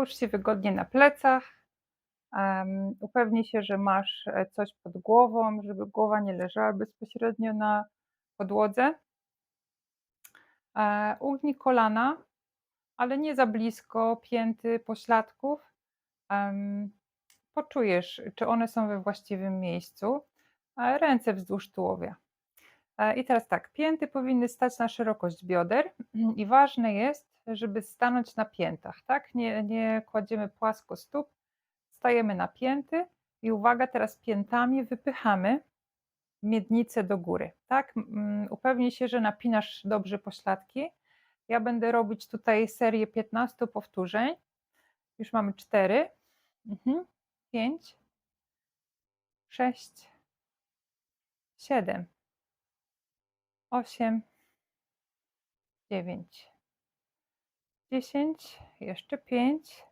Połóż się wygodnie na plecach. Um, upewnij się, że masz e, coś pod głową, żeby głowa nie leżała bezpośrednio na podłodze. E, ugnij kolana, ale nie za blisko pięty pośladków. Um, poczujesz, czy one są we właściwym miejscu. E, ręce wzdłuż tułowia. E, I teraz tak, pięty powinny stać na szerokość bioder i ważne jest, żeby stanąć na piętach, tak? Nie, nie kładziemy płasko stóp, stajemy na pięty i uwaga, teraz piętami wypychamy miednicę do góry, tak? Upewnij się, że napinasz dobrze pośladki. Ja będę robić tutaj serię 15 powtórzeń. Już mamy 4, 5, 6, 7, 8, 9, 10, jeszcze 5.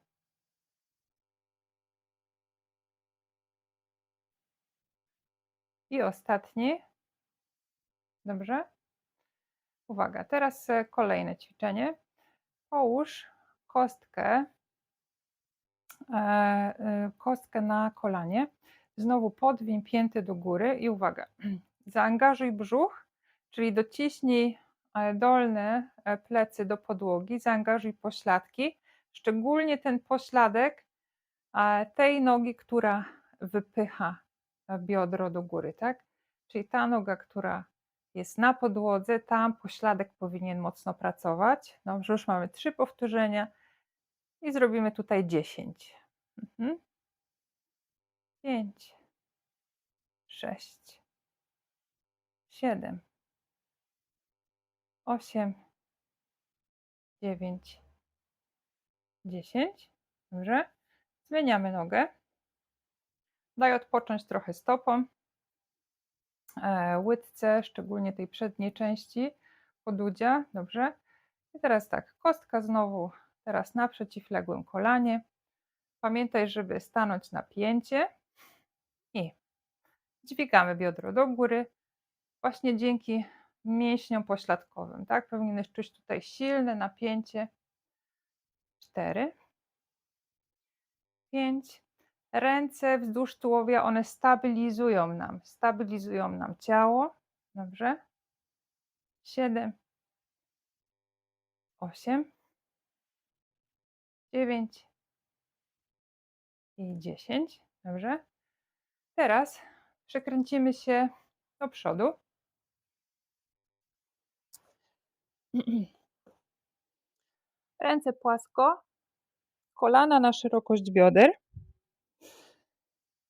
I ostatni. Dobrze? Uwaga, teraz e, kolejne ćwiczenie. Połóż kostkę, e, e, kostkę na kolanie. Znowu podwiń pięty do góry i uwaga, zaangażuj brzuch, czyli dociśnij dolne plecy do podłogi, zaangażuj pośladki, szczególnie ten pośladek tej nogi, która wypycha biodro do góry, tak? Czyli ta noga, która jest na podłodze, tam pośladek powinien mocno pracować. Dobrze, już mamy trzy powtórzenia i zrobimy tutaj 10. Mhm. 5, 6, 7, 8, 9, 10. Dobrze. Zmieniamy nogę. Daj odpocząć trochę stopom, e, łydce, szczególnie tej przedniej części podudzia. Dobrze. I teraz tak, kostka znowu teraz na przeciwległym kolanie. Pamiętaj, żeby stanąć na pięcie i dźwigamy biodro do góry. Właśnie dzięki mięśniom pośladkowym, tak? Powinieneś czuć tutaj silne napięcie. Cztery, pięć, Ręce wzdłuż tułowia, one stabilizują nam, stabilizują nam ciało. Dobrze? Siedem, osiem, dziewięć i dziesięć. Dobrze? Teraz przekręcimy się do przodu. Ręce płasko, kolana na szerokość bioder.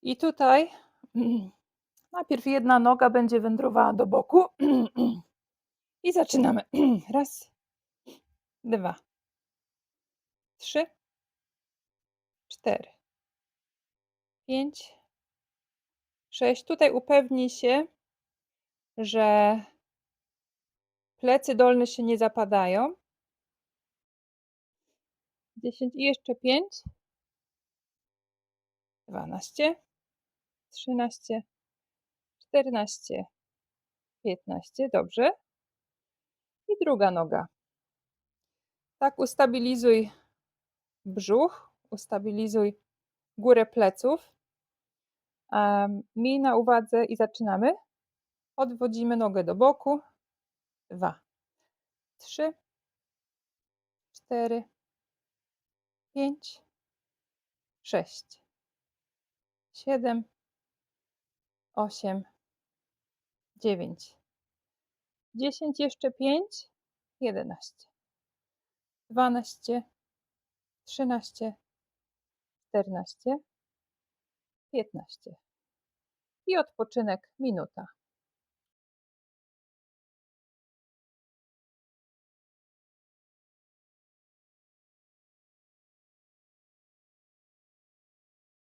I tutaj najpierw jedna noga będzie wędrowała do boku. I zaczynamy. Raz, dwa, trzy, cztery, pięć, sześć. Tutaj upewnij się, że plecy dolne się nie zapadają. Dziesięć i jeszcze pięć. Dwanaście trzynaście, czternaście, piętnaście. Dobrze. I druga noga. Tak ustabilizuj brzuch, ustabilizuj górę pleców. Miej na uwadze i zaczynamy. Odwodzimy nogę do boku. Dwa, trzy, cztery, pięć, sześć, siedem, osiem, dziewięć, dziesięć, jeszcze pięć, jedenaście, dwanaście, trzynaście, czternaście, piętnaście. I odpoczynek minuta.